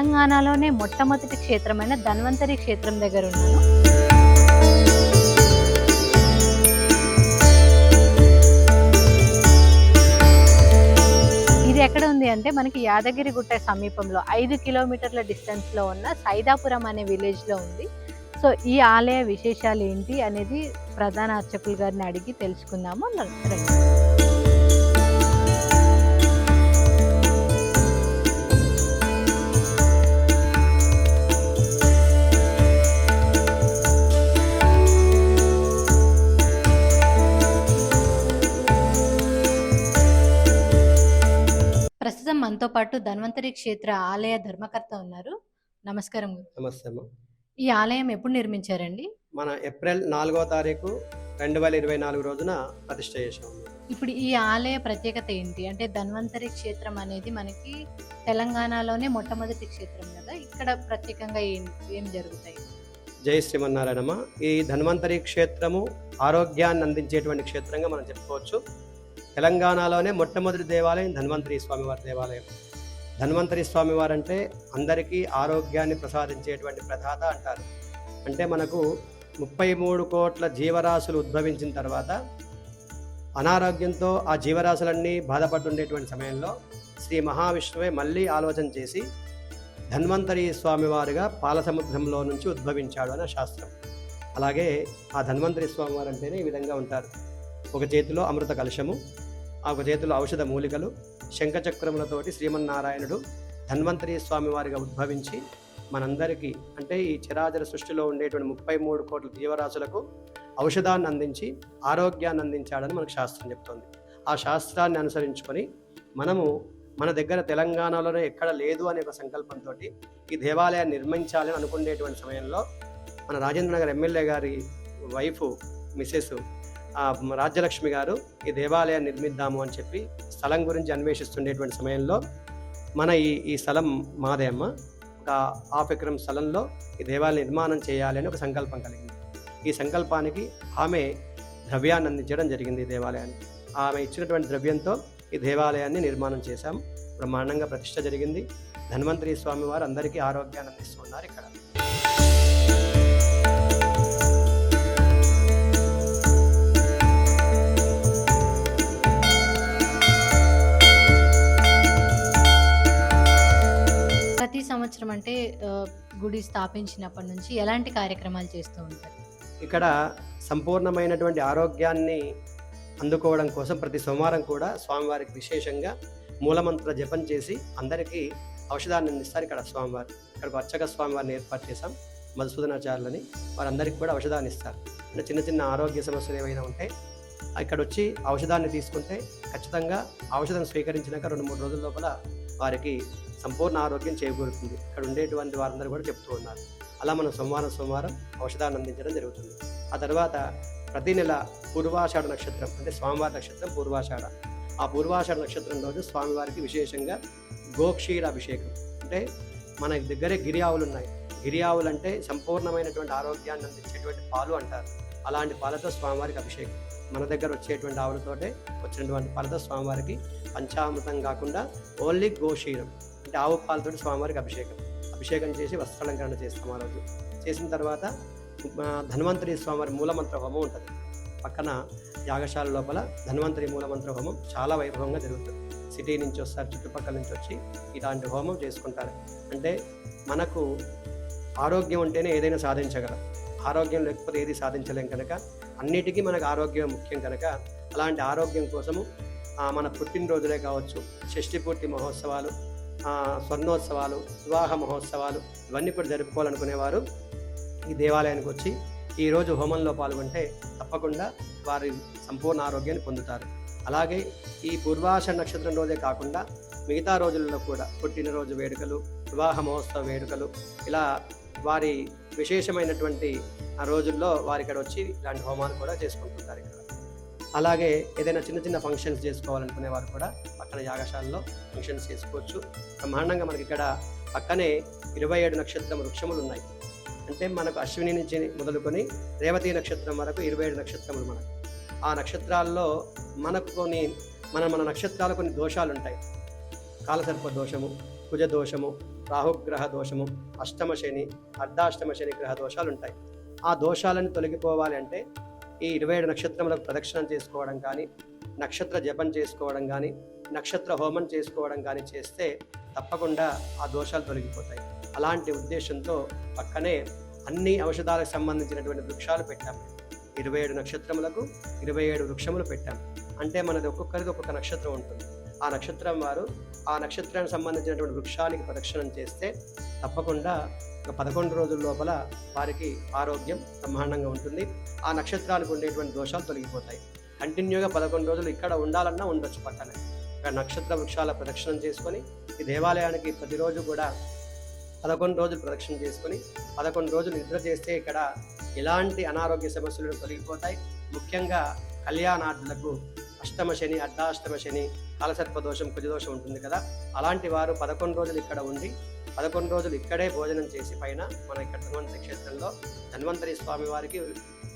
తెలంగాణలోనే మొట్టమొదటి క్షేత్రమైన ధన్వంతరి క్షేత్రం దగ్గర ఉన్నాను. ఇది ఎక్కడ ఉంది అంటే మనకి యాదగిరి గుట్ట సమీపంలో ఐదు కిలోమీటర్ల డిస్టెన్స్లో ఉన్న సైదాపురం అనే విలేజ్లో ఉంది. సో ఈ ఆలయ విశేషాలు ఏంటి అనేది ప్రధాన అర్చకులు గారిని అడిగి తెలుసుకుందాము. రండి. మనతో పాటు ధన్వంతరి క్షేత్ర ఆలయ ధర్మకర్త ఉన్నారు. నమస్కారం. నమస్తే ఈ ఆలయం ఎప్పుడు నిర్మించారండి? మన ఏప్రిల్ నాలుగవ తారీఖు రెండు వేల ఇరవై నాలుగు రోజున ప్రతిష్ట చేసాము ఇప్పుడు ఈ ఆలయ ప్రత్యేకత ఏంటి? అంటే ధన్వంతరి క్షేత్రం అనేది మనకి తెలంగాణలోనే మొట్టమొదటి క్షేత్రం కదా? ఇక్కడ ప్రత్యేకంగా ఏం ఏం జరుగుతాయి? జై శ్రీమన్నారాయణమ్మ. ఈ ధన్వంతరి క్షేత్రము ఆరోగ్యాన్ని అందించేటువంటి క్షేత్రంగా మనం చెప్పుకోవచ్చు. తెలంగాణలోనే మొట్టమొదటి దేవాలయం ధన్వంతరి స్వామివారి దేవాలయం. ధన్వంతరి స్వామివారు అంటే అందరికీ ఆరోగ్యాన్ని ప్రసాదించేటువంటి ప్రధాత అంటారు. అంటే మనకు ముప్పై మూడు కోట్ల జీవరాశులు ఉద్భవించిన తర్వాత అనారోగ్యంతో ఆ జీవరాశులన్నీ బాధపడుతుండేటువంటి సమయంలో శ్రీ మహావిష్ణువే మళ్ళీ ఆలోచన చేసి ధన్వంతరి స్వామివారుగా పాలసముద్రంలో నుంచి ఉద్భవించాడు అనే శాస్త్రం. అలాగే ఆ ధన్వంతరి స్వామివారు అంటేనే ఈ విధంగా ఉంటారు. ఒక చేతిలో అమృత కలశము ఆ ఒక చేతిలో ఔషధ మూలికలు శంఖచక్రములతోటి శ్రీమన్నారాయణుడు ధన్వంతరి స్వామివారిగా ఉద్భవించి మనందరికీ అంటే ఈ చిరాచర సృష్టిలో ఉండేటువంటి ముప్పై మూడు కోట్ల జీవరాశులకు ఔషధాన్ని అందించి ఆరోగ్యాన్ని అందించాడని మనకు శాస్త్రం చెప్తోంది. ఆ శాస్త్రాన్ని అనుసరించుకొని మనము మన దగ్గర తెలంగాణలోనే ఎక్కడ లేదు అనే ఒక సంకల్పంతో ఈ దేవాలయాన్ని నిర్మించాలని అనుకునేటువంటి సమయంలో మన రాజేంద్ర నగర్ ఎమ్మెల్యే గారి వైఫ్ మిసెస్ రాజ్యలక్ష్మి గారు ఈ దేవాలయాన్ని నిర్మిద్దాము అని చెప్పి స్థలం గురించి అన్వేషిస్తుండేటువంటి సమయంలో మన ఈ ఈ స్థలం మాదే అమ్మ. ఒక హాఫ్ ఎకరం స్థలంలో ఈ దేవాలయ నిర్మాణం చేయాలి అని ఒక సంకల్పం కలిగింది. ఈ సంకల్పానికి ఆమె ద్రవ్యాన్ని అందించడం జరిగింది ఈ దేవాలయానికి. ఆమె ఇచ్చినటువంటి ద్రవ్యంతో ఈ దేవాలయాన్ని నిర్మాణం చేశాం. బ్రహ్మాండంగా ప్రతిష్ట జరిగింది. ధన్వంతరి స్వామి వారు అందరికీ ఆరోగ్యాన్ని అందిస్తున్నారు ఇక్కడ. సంవత్సరం అంటే గుడి స్థాపించినప్పటి నుంచి ఎలాంటి కార్యక్రమాలు చేస్తూ ఉంటారు? ఇక్కడ సంపూర్ణమైనటువంటి ఆరోగ్యాన్ని అందుకోవడం కోసం ప్రతి సోమవారం కూడా స్వామివారికి విశేషంగా మూలమంత్ర జపం చేసి అందరికీ ఔషధాన్ని అందిస్తారు ఇక్కడ స్వామివారు. ఇక్కడ అర్చక స్వామివారిని ఏర్పాటు చేశాం మధుసూదనాచార్యులని. వారందరికీ కూడా ఔషధాన్ని ఇస్తారు. అంటే చిన్న చిన్న ఆరోగ్య సమస్యలు ఏవైనా ఉంటే ఇక్కడ వచ్చి ఔషధాన్ని తీసుకుంటే ఖచ్చితంగా ఔషధం స్వీకరించినాక రెండు మూడు రోజుల లోపల వారికి సంపూర్ణ ఆరోగ్యం చేకూరుతుంది. ఇక్కడ ఉండేటువంటి వారందరూ కూడా చెప్తూ ఉన్నారు. అలా మనం సోమవారం సోమవారం ఔషధాన్ని అందించడం జరుగుతుంది. ఆ తర్వాత ప్రతి నెల పూర్వాషాఢ నక్షత్రం అంటే స్వామివారి నక్షత్రం పూర్వాషాఢ. ఆ పూర్వాషాఢ నక్షత్రం రోజు స్వామివారికి విశేషంగా గోక్షీర అభిషేకం. అంటే మన దగ్గరే గిరి ఆవులు ఉన్నాయి. గిరి ఆవులు అంటే సంపూర్ణమైనటువంటి ఆరోగ్యాన్ని అందించేటువంటి పాలు అంటారు. అలాంటి పాలతో స్వామివారికి అభిషేకం. మన దగ్గర వచ్చేటువంటి ఆవులతోటే వచ్చినటువంటి పాలతో స్వామివారికి పంచామృతం కాకుండా ఓన్లీ గోక్షీరం. అంటే ఆవు పాలతో స్వామివారికి అభిషేకం. అభిషేకం చేసి వస్త్రాలంకరణ చేస్తాం ఆ రోజు. చేసిన తర్వాత ధన్వంతరి స్వామివారి మూలమంత్ర హోమం ఉంటుంది. పక్కన యాగశాల లోపల ధన్వంతరి మూలమంత్ర హోమం చాలా వైభవంగా జరుగుతుంది. సిటీ నుంచి వస్తారు చుట్టుపక్కల నుంచి వచ్చి ఇలాంటి హోమం చేసుకుంటారు. అంటే మనకు ఆరోగ్యం ఉంటేనే ఏదైనా సాధించగలం. ఆరోగ్యం లేకపోతే ఏది సాధించలేం కనుక అన్నిటికీ మనకు ఆరోగ్యం ముఖ్యం కనుక అలాంటి ఆరోగ్యం కోసము మన పుట్టినరోజులే కావచ్చు షష్ఠి పూర్తి మహోత్సవాలు స్వర్ణోత్సవాలు వివాహ మహోత్సవాలు ఇవన్నీ కూడా జరుపుకోవాలనుకునేవారు ఈ దేవాలయానికి వచ్చి ఈరోజు హోమంలో పాల్గొంటే తప్పకుండా వారి సంపూర్ణ ఆరోగ్యాన్ని పొందుతారు. అలాగే ఈ పూర్వాష నక్షత్రం రోజే కాకుండా మిగతా రోజులలో కూడా పుట్టినరోజు వేడుకలు వివాహ మహోత్సవ వేడుకలు ఇలా వారి విశేషమైనటువంటి ఆ రోజుల్లో వారి ఇక్కడ వచ్చి ఇలాంటి హోమాలు కూడా చేసుకుంటుంటారు ఇక్కడ. అలాగే ఏదైనా చిన్న చిన్న ఫంక్షన్స్ చేసుకోవాలనుకునే వారు కూడా పక్కన యాగశాలలో ఫంక్షన్స్ చేసుకోవచ్చు. బ్రహ్మాండంగా మనకి ఇక్కడ పక్కనే ఇరవై ఏడు నక్షత్రం వృక్షములు ఉన్నాయి. అంటే మనకు అశ్విని నుంచి మొదలుకొని రేవతి నక్షత్రం వరకు ఇరవై ఏడు నక్షత్రములు మనకు. ఆ నక్షత్రాల్లో మనకు కొన్ని మన మన నక్షత్రాలు కొన్ని దోషాలు ఉంటాయి కాలసర్ప దోషము కుజ దోషము రాహుగ్రహ దోషము అష్టమ శని అర్ధాష్టమ శని గ్రహ దోషాలు ఉంటాయి ఆ దోషాలను తొలగిపోవాలి అంటే ఈ ఇరవై ఏడు నక్షత్రములకు ప్రదక్షిణం చేసుకోవడం కానీ నక్షత్ర జపం చేసుకోవడం కానీ నక్షత్ర హోమం చేసుకోవడం కానీ చేస్తే తప్పకుండా ఆ దోషాలు తొలగిపోతాయి. అలాంటి ఉద్దేశంతో పక్కనే అన్ని ఔషధాలకు సంబంధించినటువంటి వృక్షాలు పెట్టాము ఇరవై ఏడు నక్షత్రములకు ఇరవై ఏడు వృక్షములు పెట్టాం. అంటే మనది ఒక్కొక్కరికి ఒక్కొక్క నక్షత్రం ఉంటుంది. ఆ నక్షత్రం వారు ఆ నక్షత్రానికి సంబంధించినటువంటి వృక్షానికి ప్రదక్షిణం చేస్తే తప్పకుండా ఒక పదకొండు రోజుల లోపల వారికి ఆరోగ్యం బ్రహ్మాండంగా ఉంటుంది. ఆ నక్షత్రానికి ఉండేటువంటి దోషాలు తొలగిపోతాయి. కంటిన్యూగా పదకొండు రోజులు ఇక్కడ ఉండాలన్నా ఉండొచ్చు పక్కన. ఇక్కడ నక్షత్ర వృక్షాల ప్రదక్షిణం చేసుకొని ఈ దేవాలయానికి ప్రతిరోజు కూడా పదకొండు రోజులు ప్రదక్షిణ చేసుకొని పదకొండు రోజులు నిద్ర చేస్తే ఇక్కడ ఎలాంటి అనారోగ్య సమస్యలు తొలగిపోతాయి. ముఖ్యంగా కళ్యాణార్థులకు అష్టమ శని అర్ధాష్టమ శని కాలసర్ప దోషం కుజదోషం ఉంటుంది కదా. అలాంటి వారు పదకొండు రోజులు ఇక్కడ ఉండి పదకొండు రోజులు ఇక్కడే భోజనం చేసి పైన మన ఇక్కడ ధన్వంతరి క్షేత్రంలో ధన్వంతరి స్వామి వారికి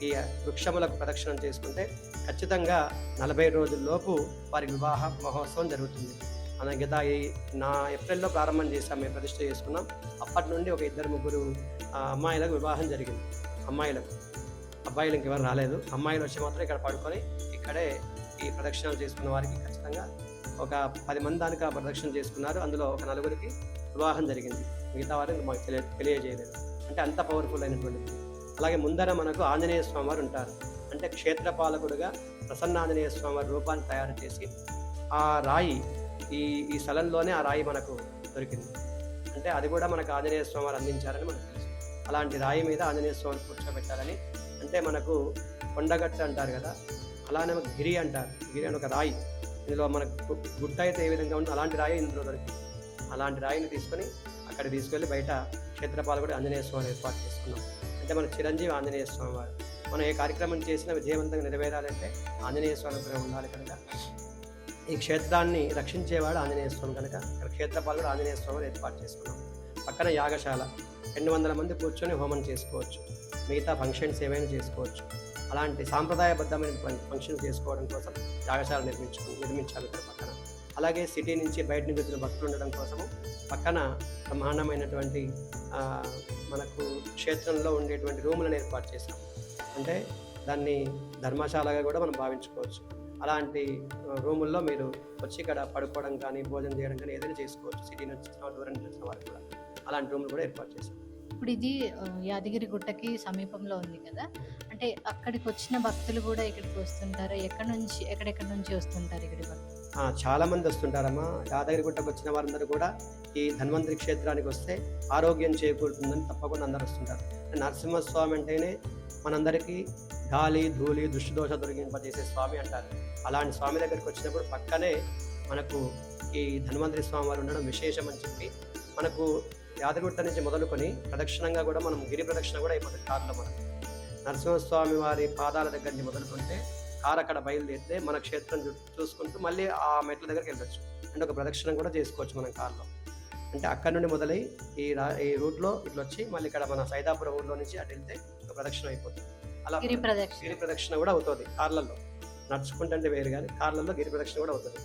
ఈ వృక్షములకు ప్రదక్షిణం చేసుకుంటే ఖచ్చితంగా నలభై రోజుల్లోపు వారి వివాహ మహోత్సవం జరుగుతుంది. మన గత ఈ నా ఏప్రిల్లో ప్రారంభం చేసాం మేము ప్రతిష్ట చేసుకున్నాం. అప్పటి నుండి ఒక ఇద్దరు ముగ్గురు అమ్మాయిలకు వివాహం జరిగింది. అమ్మాయిలకు. అబ్బాయిలు ఇంకెవరు రాలేదు. అమ్మాయిలు వచ్చి మాత్రం ఇక్కడ పడుకొని ఇక్కడే ఈ ప్రదక్షిణలు చేసుకున్న వారికి ఖచ్చితంగా ఒక పది మంది దానికి ప్రదక్షిణ చేసుకున్నారు. అందులో ఒక నలుగురికి వివాహం జరిగింది. మిగతా వారికి మాకు తెలియ తెలియజేయలేదు. అంటే అంత పవర్ఫుల్ అయినటువంటిది. అలాగే ముందర మనకు ఆంజనేయ స్వామి వారు ఉంటారు. అంటే క్షేత్రపాలకుడుగా ప్రసన్న ఆంజనేయ స్వామి వారి రూపాన్ని తయారు చేసి ఆ రాయి ఈ ఈ స్థలంలోనే ఆ రాయి మనకు దొరికింది. అంటే అది కూడా మనకు ఆంజనేయ స్వామి వారు అందించారని మనకు తెలుసు. అలాంటి రాయి మీద ఆంజనేయ స్వామిని కూర్చోబెట్టాలని అంటే మనకు కొండగట్టు అంటారు కదా అలానే మనకు గిరి అంటారు. గిరి అని ఒక రాయి. ఇందులో మనకు గుట్ట అయితే ఏ విధంగా ఉందో అలాంటి రాయి ఇందులో దొరికింది అలాంటి రాయిని తీసుకొని అక్కడ తీసుకెళ్ళి బయట క్షేత్రపాలు కూడా ఆంజనేయ స్వామి ఏర్పాటు చేసుకున్నాం. అంటే మన చిరంజీవి ఆంజనేయ స్వామి వారు. మనం ఏ కార్యక్రమం చేసినా విజయవంతంగా నెరవేరాలంటే ఆంజనేయ స్వామి అనుగ్రహం ఉండాలి కనుక. ఈ క్షేత్రాన్ని రక్షించేవాడు ఆంజనేయ స్వామి కనుక. ఇక్కడ క్షేత్రపాలు కూడా ఆంజనేయ స్వామిని ఏర్పాటు చేసుకున్నాం. పక్కన యాగశాల. రెండు వందల మంది కూర్చొని హోమం చేసుకోవచ్చు. మిగతా ఫంక్షన్స్ ఏమైనా చేసుకోవచ్చు. అలాంటి సాంప్రదాయబద్ధమైన ఫం- ఫంక్షన్ చేసుకోవడం కోసం యాగశాల నిర్మించు నిర్మించాలి ఇక్కడ పక్కన. అలాగే సిటీ నుంచి బయట నుంచి వచ్చిన భక్తులు ఉండడం కోసము పక్కన బ్రహ్మాండమైనటువంటి మనకు క్షేత్రంలో ఉండేటువంటి రూములను ఏర్పాటు చేశాం. అంటే దాన్ని ధర్మశాలగా కూడా మనం భావించుకోవచ్చు. అలాంటి రూముల్లో మీరు వచ్చి ఇక్కడ పడుకోవడం కానీ భోజనం చేయడం కానీ ఏదైనా చేసుకోవచ్చు. సిటీ నుంచి వచ్చిన వాళ్ళు, దూరం నుంచి వారు కూడా అలాంటి రూములు కూడా ఏర్పాటు చేశాం. ఇప్పుడు ఇది యాదగిరి గుట్టకి సమీపంలో ఉంది కదా. అంటే అక్కడికి వచ్చిన భక్తులు కూడా ఇక్కడికి వస్తుంటారు? ఎక్కడి నుంచి ఎక్కడెక్కడి నుంచి వస్తుంటారు ఇక్కడ చాలా మంది వస్తుంటారమ్మా. యాదగిరిగుట్టకు వచ్చిన వారందరూ కూడా ఈ ధన్వంతరి క్షేత్రానికి వస్తే ఆరోగ్యం చేకూరుతుందని తప్పకుండా అందరు వస్తుంటారు. నరసింహస్వామి అంటేనే మనందరికీ గాలి ధూళి దుష్టదోష దొరికింపజేసే స్వామి అంటారు. అలాంటి స్వామి దగ్గరికి వచ్చినప్పుడు పక్కనే మనకు ఈ ధన్వంతరి స్వామి వారు ఉండడం విశేషం అని చెప్పి మనకు యాదగిరిగుట్ట నుంచి మొదలుకొని ప్రదక్షిణంగా కూడా మనం గిరి ప్రదక్షిణ కూడా అయిపోతుంది కారులో మనకు నరసింహస్వామి వారి పాదాల దగ్గర నుంచి మొదలుకుంటే కారు అక్కడ బయలుదేరితే మన క్షేత్రం చూసుకుంటూ మళ్ళీ ఆ మెట్ల దగ్గరికి వెళ్ళొచ్చు. అంటే ఒక ప్రదక్షిణం కూడా చేసుకోవచ్చు మనం కార్లో. అంటే అక్కడ నుండి మొదలై ఈ ఈ రూట్లో ఇట్లా వచ్చి మళ్ళీ ఇక్కడ మన సైదాపురం ఊర్లో నుంచి అటు వెళ్తే ఒక ప్రదక్షిణ అయిపోతుంది. అలా గిరి ప్రదక్షిణ. గిరి ప్రదక్షిణ కూడా అవుతుంది కార్లలో. నడుచుకుంటుంటే వేరు కానీ కార్లలో గిరి ప్రదక్షిణ కూడా అవుతుంది.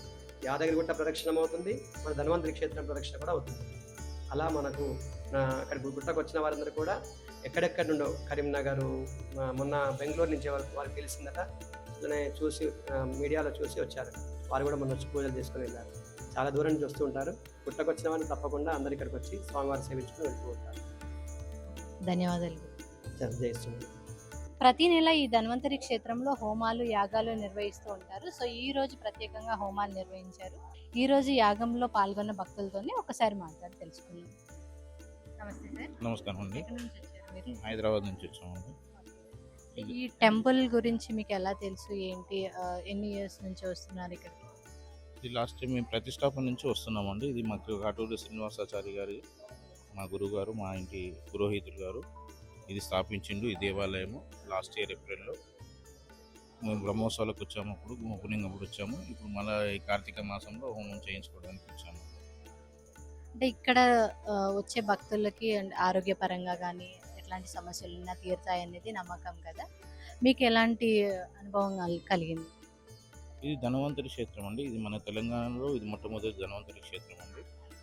యాదగిరిగుట్ట ప్రదక్షిణం అవుతుంది మన ధన్వంతరి క్షేత్రం ప్రదక్షిణ కూడా అవుతుంది. అలా మనకు ఆ, అక్కడ గుట్టకు వచ్చిన వారందరూ కూడా ఎక్కడెక్కడి నుండో కరీంనగర్ మొన్న బెంగళూరు నుంచి వారు వారికి తెలిసిందట అట్లనే చూసి మీడియాలో చూసి వచ్చారు. వారు కూడా మొన్న వచ్చి పూజలు చేసుకుని వెళ్ళారు. చాలా దూరం నుంచి వస్తూ ఉంటారు. గుట్టకు వచ్చిన వారిని తప్పకుండా అందరు ఇక్కడికి వచ్చి స్వామివారి సేవించుకుని వెళ్తూ ఉంటారు. ధన్యవాదాలు. జయిస్తుంది ప్రతి నెల ఈ ధన్వంతరి క్షేత్రంలో హోమాలు యాగాలు నిర్వహిస్తూ ఉంటారు. సో ఈ రోజు ప్రత్యేకంగా హోమాలు నిర్వహించారు. ఈ రోజు యాగంలో పాల్గొన్న భక్తులతోనే ఒకసారి మాట్లాడి నమస్తే సార్. నమస్కారం అండి. ఎక్కడి నుంచి వచ్చారు మీరు? హైదరాబాద్ నుంచి వచ్చామండి ఈ టెంపుల్ గురించి మీకు ఎలా తెలుసు? ఏంటి? ఆ, ఎన్ని ఇయర్స్ నుంచి వస్తున్నారు ఇక్కడికి ఇది లాస్ట్ టైం మేము ప్రతిష్టాపన నుంచి వస్తున్నామండి. ఇది మాకు కాటూరి శ్రీనివాసాచారి గారి మా గురువు గారు మా ఇంటి పురోహితులు గారు. ఇది స్థాపించిండు ఈ దేవాలయము. లాస్ట్ ఇయర్ ఏప్రిల్లో మేము బ్రహ్మోత్సవాలకు వచ్చాము అప్పుడు ఓపెనింగ్ అప్పుడు వచ్చాము. ఇప్పుడు మళ్ళీ ఈ కార్తీక మాసంలో హోమం చేయించుకోవడానికి వచ్చాము. అంటే ఇక్కడ వచ్చే భక్తులకి ఆరోగ్యపరంగా కానీ ఎట్లాంటి సమస్యలు ఉన్నా తీరుతాయి అనేది నమ్మకం కదా? మీకు ఎలాంటి అనుభవం కల్- కలిగింది? ఇది ధనవంతరి క్షేత్రం అండి. ఇది మన తెలంగాణలో ఇది మొట్టమొదటి ధనవంతరి క్షేత్రం అండి.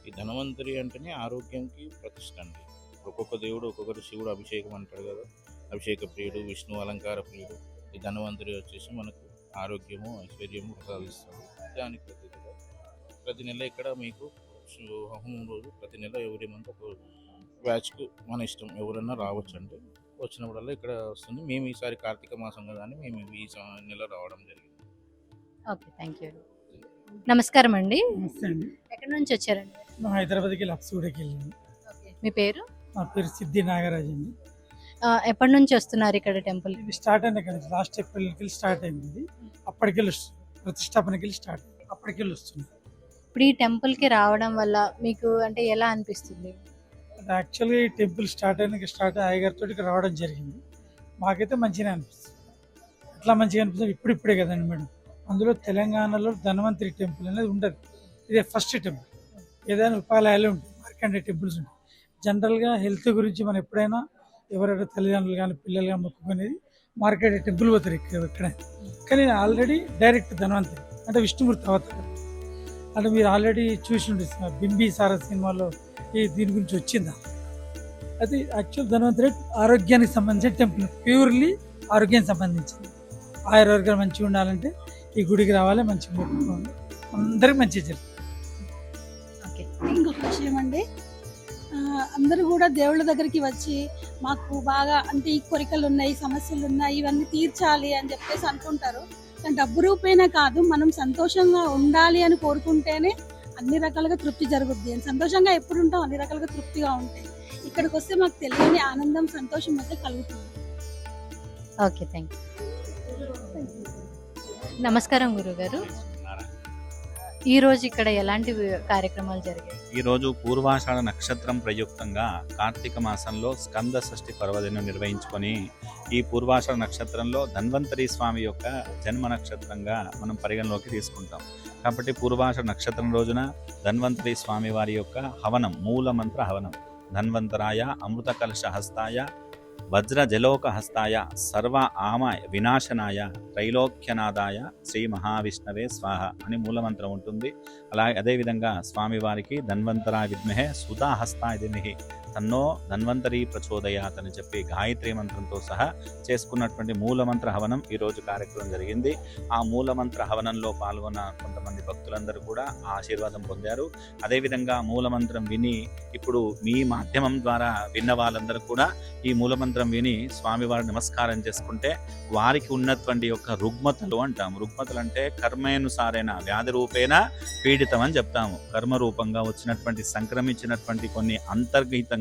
ఈ ధనవంతరి అంటేనే ఆరోగ్యంకి ప్రతిష్ట అండి. ఒక్కొక్క దేవుడు ఒక్కొక్కరు శివుడు అభిషేకం అంటాడు కదా. అభిషేక ప్రియుడు విష్ణు అలంకార ప్రియుడు ఈ ధనవంతరి వచ్చేసి మనకు ఆరోగ్యము ఐశ్వర్యము ప్రసాదిస్తాడు. దానికి ప్రతిగా ప్రతి నెల ఇక్కడ మీకు హోమం రోజు ప్రతి నెల ఎవరి మంత్ ఒక బ్యాచ్కు మన ఇష్టం ఎవరన్నా రావచ్చు అంటే వచ్చినప్పుడల్లా ఇక్కడ వస్తుంది. మేము ఈసారి కార్తీక మాసం కదా అని మేము ఈ నెల రావడం జరిగింది. Okay thank you. నమస్కారం అండి నమస్తే అండి. ఎక్కడి నుంచి వచ్చారండి? హైదరాబాద్కి వెళ్ళి అప్సూడకి వెళ్ళాము. ఓకే మీ పేరు? నా పేరు సిద్ధి నాగరాజ్ అండి. ఎప్పటి నుంచి వస్తున్నారు ఇక్కడ టెంపుల్? ఇది స్టార్ట్ అయింది కదా లాస్ట్ ఏప్రిల్కి స్టార్ట్ అయింది ఇది. వస్తుంది ప్రతిష్టాపనకి వెళ్ళి స్టార్ట్ అయింది. అప్పటికెళ్ళి వస్తుంది ఇప్పుడు ఈ టెంపుల్కి రావడం వల్ల మీకు అంటే ఎలా అనిపిస్తుంది? యాక్చువల్గా ఈ టెంపుల్ స్టార్ట్ అయినాక స్టార్ట్ అయ్యగారితో ఇక్కడ రావడం జరిగింది. మాకైతే మంచిగా అనిపిస్తుంది. ఎట్లా మంచిగా అనిపిస్తుంది? ఇప్పుడిప్పుడే కదండి మేడం. అందులో తెలంగాణలో ధన్వంతరి టెంపుల్ అనేది ఉండదు. ఇదే ఫస్ట్ టెంపుల్. ఏదైనా ఉపాలయాలు ఉంటాయి. మార్కండే టెంపుల్స్ ఉంటాయి. జనరల్గా హెల్త్ గురించి మనం ఎప్పుడైనా ఎవరైనా తల్లిదండ్రులు కానీ పిల్లలు కానీ మొక్కుకునేది మార్కెట్ టెంపుల్ పోతారు ఇక్కడ ఇక్కడ కానీ ఆల్రెడీ డైరెక్ట్ ధనవంతరి అంటే విష్ణుమూర్తి అవతారం. అంటే మీరు ఆల్రెడీ చూసి ఉంటుంది బింబి సార సినిమాలో ఈ దీని గురించి వచ్చిందా? అది యాక్చువల్ ధనవంతరి ఆరోగ్యానికి సంబంధించిన టెంపుల్ ప్యూర్లీ ఆరోగ్యానికి సంబంధించింది. ఆయుర్వర్గాలు మంచిగా ఉండాలంటే ఈ గుడికి రావాలి మంచిగా మొక్కుకోవాలి. అందరికి మంచి జరుగుతుంది. ఓకే. ఇంకొక విషయం అండి. అందరూ కూడా దేవుళ్ళ దగ్గరికి వచ్చి మాకు బాగా అంటే ఈ కోరికలు ఉన్నాయి సమస్యలు ఉన్నాయి ఇవన్నీ తీర్చాలి అని చెప్పేసి అనుకుంటారు. కానీ డబ్బు రూపేనా కాదు మనం సంతోషంగా ఉండాలి అని కోరుకుంటేనే అన్ని రకాలుగా తృప్తి జరుగుద్ది. అని సంతోషంగా ఎప్పుడు ఉంటాం అన్ని రకాలుగా తృప్తిగా ఉంటాయి ఇక్కడికి వస్తే మాకు తెలియని ఆనందం సంతోషం అయితే కలుగుతుంది. ఓకే థ్యాంక్ యూ నమస్కారం గురుగారు. ఈ రోజు ఇక్కడ ఎలాంటి కార్యక్రమాలు జరిగాయి? ఈరోజు పూర్వాషాఢ నక్షత్రం ప్రయుక్తంగా కార్తీక మాసంలో స్కంద షష్ఠి పర్వదినం నిర్వహించుకొని ఈ పూర్వాషాఢ నక్షత్రంలో ధన్వంతరి స్వామి యొక్క జన్మ నక్షత్రంగా మనం పరిగణలోకి తీసుకుంటాం. కాబట్టి పూర్వాషాఢ నక్షత్రం రోజున ధన్వంతరి స్వామి వారి యొక్క హవనం మూల మంత్ర హవనం. ధన్వంతరాయ అమృత కలశ హస్తాయ వజ్రజలోకహస్తాయ హస్తాయ సర్వ ఆమ వినాశనాయ త్రైలోక్యనాదాయ శ్రీ మహావిష్ణవే స్వాహ అని మూలమంత్రం ఉంటుంది. అలాగే అదేవిధంగా స్వామివారికి ధన్వంతరా విద్మహే సుధాహస్తాయ దిమిహి తన్నో ధన్వంతరి ప్రచోదయాత్ అని చెప్పి గాయత్రి మంత్రంతో సహా చేసుకున్నటువంటి మూలమంత్ర హవనం ఈరోజు కార్యక్రమం జరిగింది. ఆ మూలమంత్ర హవనంలో పాల్గొన్న కొంతమంది భక్తులందరూ కూడా ఆశీర్వాదం పొందారు. అదేవిధంగా మూలమంత్రం విని ఇప్పుడు మీ మాధ్యమం ద్వారా విన్న వాళ్ళందరూ కూడా ఈ మూలమంత్రం విని స్వామివారి నమస్కారం చేసుకుంటే వారికి ఉన్నటువంటి యొక్క రుగ్మతలు అంటాం. రుగ్మతలు అంటే కర్మానుసారైన వ్యాధి రూపేణ పీడితం అని చెప్తాము. కర్మ రూపంగా వచ్చినటువంటి సంక్రమించినటువంటి కొన్ని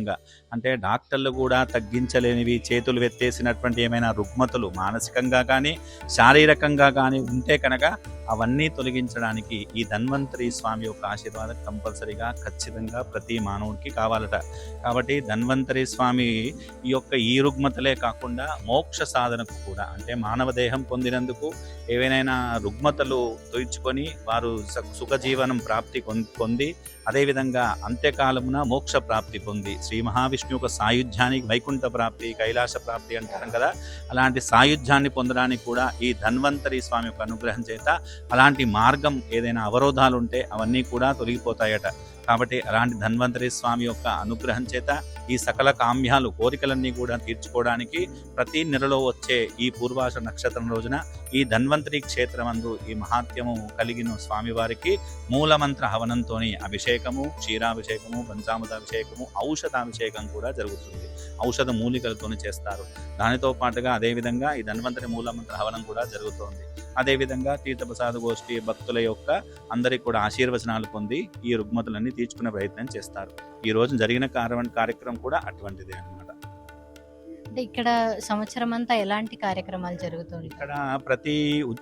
అంతర్గతంగా అంటే డాక్టర్లు కూడా తగ్గించలేనివి చేతులు వెత్తేసినటువంటి ఏమైనా రుగ్మతలు మానసికంగా కానీ శారీరకంగా కానీ ఉంటే కనుక అవన్నీ తొలగించడానికి ఈ ధన్వంతరి స్వామి యొక్క ఆశీర్వాదం కంపల్సరీగా ఖచ్చితంగా ప్రతి మానవుడికి కావాలట. కాబట్టి ధన్వంతరి స్వామి ఈ యొక్క ఈ రుగ్మతలే కాకుండా మోక్ష సాధనకు కూడా అంటే మానవ దేహం పొందినందుకు ఏవైనా రుగ్మతలు తొలుచుకొని వారు స- సుఖజీవనం ప్రాప్తి పొంది అదేవిధంగా అంత్యకాలమున మోక్ష ప్రాప్తి పొంది శ్రీ మహావిష్ణు యొక్క సాయుధ్యానికి వైకుంఠ ప్రాప్తి కైలాస ప్రాప్తి అంటాం కదా. అలాంటి సాయుధ్యాన్ని పొందడానికి కూడా ఈ ధన్వంతరి స్వామి యొక్క అనుగ్రహం చేత అలాంటి మార్గం ఏదైనా అవరోధాలు ఉంటే అవన్నీ కూడా తొలగిపోతాయట. కాబట్టి అలాంటి ధన్వంతరి స్వామి యొక్క అనుగ్రహం చేత ఈ సకల కామ్యాలు కోరికలన్నీ కూడా తీర్చుకోవడానికి ప్రతి నెలలో వచ్చే ఈ పూర్వాష నక్షత్రం రోజున ఈ ధన్వంతరి క్షేత్రమందు ఈ మహాత్యము కలిగిన స్వామివారికి మూలమంత్ర హవనంతో అభిషేకము క్షీరాభిషేకము పంచామృతాభిషేకము ఔషధాభిషేకం కూడా జరుగుతుంది. ఔషధ మూలికలతో చేస్తారు. దానితో పాటుగా అదేవిధంగా ఈ ధన్వంతరి మూలమంత్ర హవనం కూడా జరుగుతోంది. అదేవిధంగా తీర్థప్రసాద గోష్ఠి భక్తుల యొక్క అందరికి కూడా ఆశీర్వచనాలు పొంది ఈ రుగ్మతులన్నీ తీర్చుకునే ప్రయత్నం చేస్తారు. ఈ రోజు జరిగిన కార్యక్రమం కూడా అటువంటిదే అన్నమాట. అంటే ఇక్కడ సంవత్సరం అంతా ఎలాంటి కార్యక్రమాలు జరుగుతుంది? ఇక్కడ ప్రతి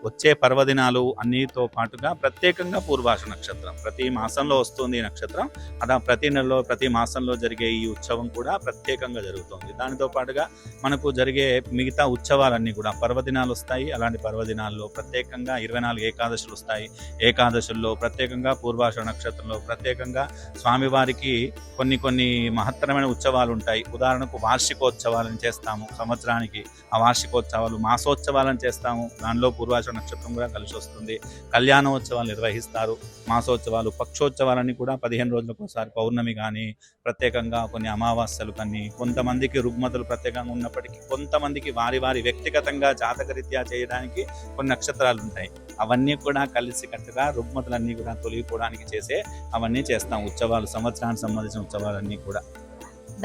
వచ్చే పర్వదినాలు అన్నితో పాటుగా ప్రత్యేకంగా పూర్వాష నక్షత్రం. ప్రతి మాసంలో వస్తుంది ఈ నక్షత్రం. అలా ప్రతి నెలలో ప్రతి మాసంలో జరిగే ఈ ఉత్సవం కూడా ప్రత్యేకంగా జరుగుతుంది. దానితో పాటుగా మనకు జరిగే మిగతా ఉత్సవాలన్నీ కూడా పర్వదినాలు వస్తాయి. అలాంటి పర్వదినాల్లో ప్రత్యేకంగా ఇరవై నాలుగు ఏకాదశులు వస్తాయి. ఏకాదశుల్లో ప్రత్యేకంగా పూర్వాష నక్షత్రంలో ప్రత్యేకంగా స్వామివారికి కొన్ని కొన్ని మహత్తరమైన ఉత్సవాలు ఉంటాయి. ఉదాహరణకు వార్షికోత్సవాలను చేస్తారు చేస్తాము. సంవత్సరానికి ఆ వార్షికోత్సవాలు మాసోత్సవాలను చేస్తాము. దానిలో పూర్వాచ నక్షత్రం కూడా కలిసి వస్తుంది. కళ్యాణోత్సవాలు నిర్వహిస్తారు. మాసోత్సవాలు పక్షోత్సవాలన్నీ కూడా పదిహేను రోజులకు ఒకసారి పౌర్ణమి కానీ ప్రత్యేకంగా కొన్ని అమావాస్యలు కానీ కొంతమందికి రుగ్మతలు ప్రత్యేకంగా ఉన్నప్పటికీ కొంతమందికి వారి వారి వ్యక్తిగతంగా జాతకరీత్యా చేయడానికి కొన్ని నక్షత్రాలు ఉంటాయి. అవన్నీ కూడా కలిసి కట్టుగా రుగ్మతలన్నీ కూడా తొలగిపోవడానికి చేసే అవన్నీ చేస్తాం. ఉత్సవాలు సంవత్సరానికి సంబంధించిన ఉత్సవాలన్నీ కూడా.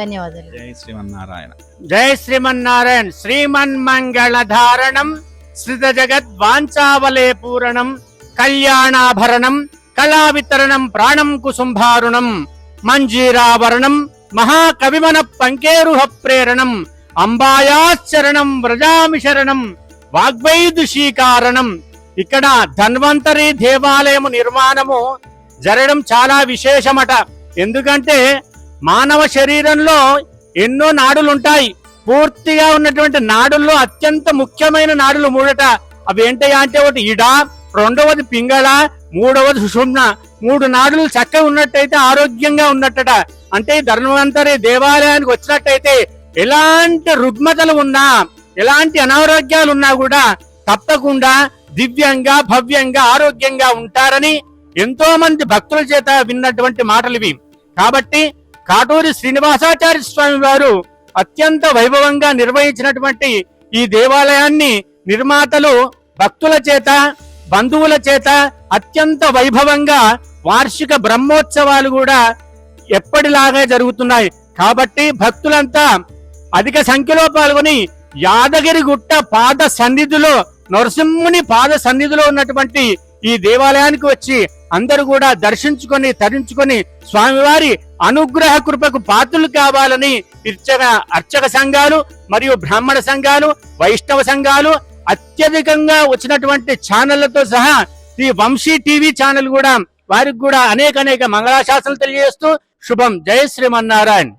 ధన్యవాదాలు. జై శ్రీమన్నారాయణ. జై శ్రీమన్నారాయణ. శ్రీమన్ మంగళ ధారణం శ్రిత జగత్ వాంఛావలే పూరణం కళ్యాణాభరణం కళా వితరణం ప్రాణం కుసుంభారుణం మంజీరావరణం మహాకవిమన పంకేరుహ ప్రేరణం అంబాయాశ్చరణం వ్రజామి శరణం వాగ్వైదుషీకారణం ఇక్కడ ధన్వంతరి దేవాలయము నిర్మాణము జరగడం చాలా విశేషమట. ఎందుకంటే మానవ శరీరంలో ఎన్నో నాడులు ఉంటాయి పూర్తిగా ఉన్నటువంటి నాడుల్లో అత్యంత ముఖ్యమైన నాడులు మూడట. అవి ఏంటయ్యా అంటే ఒకటి ఇడ రెండవది పింగళ మూడవది సుషుమ్న. మూడు నాడులు చక్కగా ఉన్నట్టయితే ఆరోగ్యంగా ఉన్నట్టట. అంటే ధర్మవంతరి దేవాలయానికి వచ్చినట్టయితే ఎలాంటి రుగ్మతలు ఉన్నా ఎలాంటి అనారోగ్యాలు ఉన్నా కూడా తప్పకుండా దివ్యంగా భవ్యంగా ఆరోగ్యంగా ఉంటారని ఎంతో మంది భక్తుల చేత విన్నటువంటి మాటలు ఇవి కాబట్టి కాటూరి శ్రీనివాసాచార్య స్వామి వారు అత్యంత వైభవంగా నిర్వహించినటువంటి ఈ దేవాలయాన్ని నిర్మాతలు భక్తుల చేత బంధువుల చేత అత్యంత వైభవంగా వార్షిక బ్రహ్మోత్సవాలు కూడా ఎప్పటిలాగా జరుగుతున్నాయి. కాబట్టి భక్తులంతా అధిక సంఖ్యలో పాల్గొని యాదగిరిగుట్ట పాద సన్నిధిలో నరసింహుని పాద సన్నిధిలో ఉన్నటువంటి ఈ దేవాలయానికి వచ్చి అందరూ కూడా దర్శించుకొని తరించుకొని స్వామివారి అనుగ్రహ కృపకు పాత్రలు కావాలని ఇర్చక అర్చక సంఘాలు మరియు బ్రాహ్మణ సంఘాలు వైష్ణవ సంఘాలు అత్యధికంగా వచ్చినటువంటి ఛానళ్ళతో సహా ఈ వంశీ టీవీ ఛానల్ కూడా వారికి కూడా అనేక అనేక మంగళాశాసనలు తెలియజేస్తూ శుభం. జయ శ్రీమన్నారాయణ.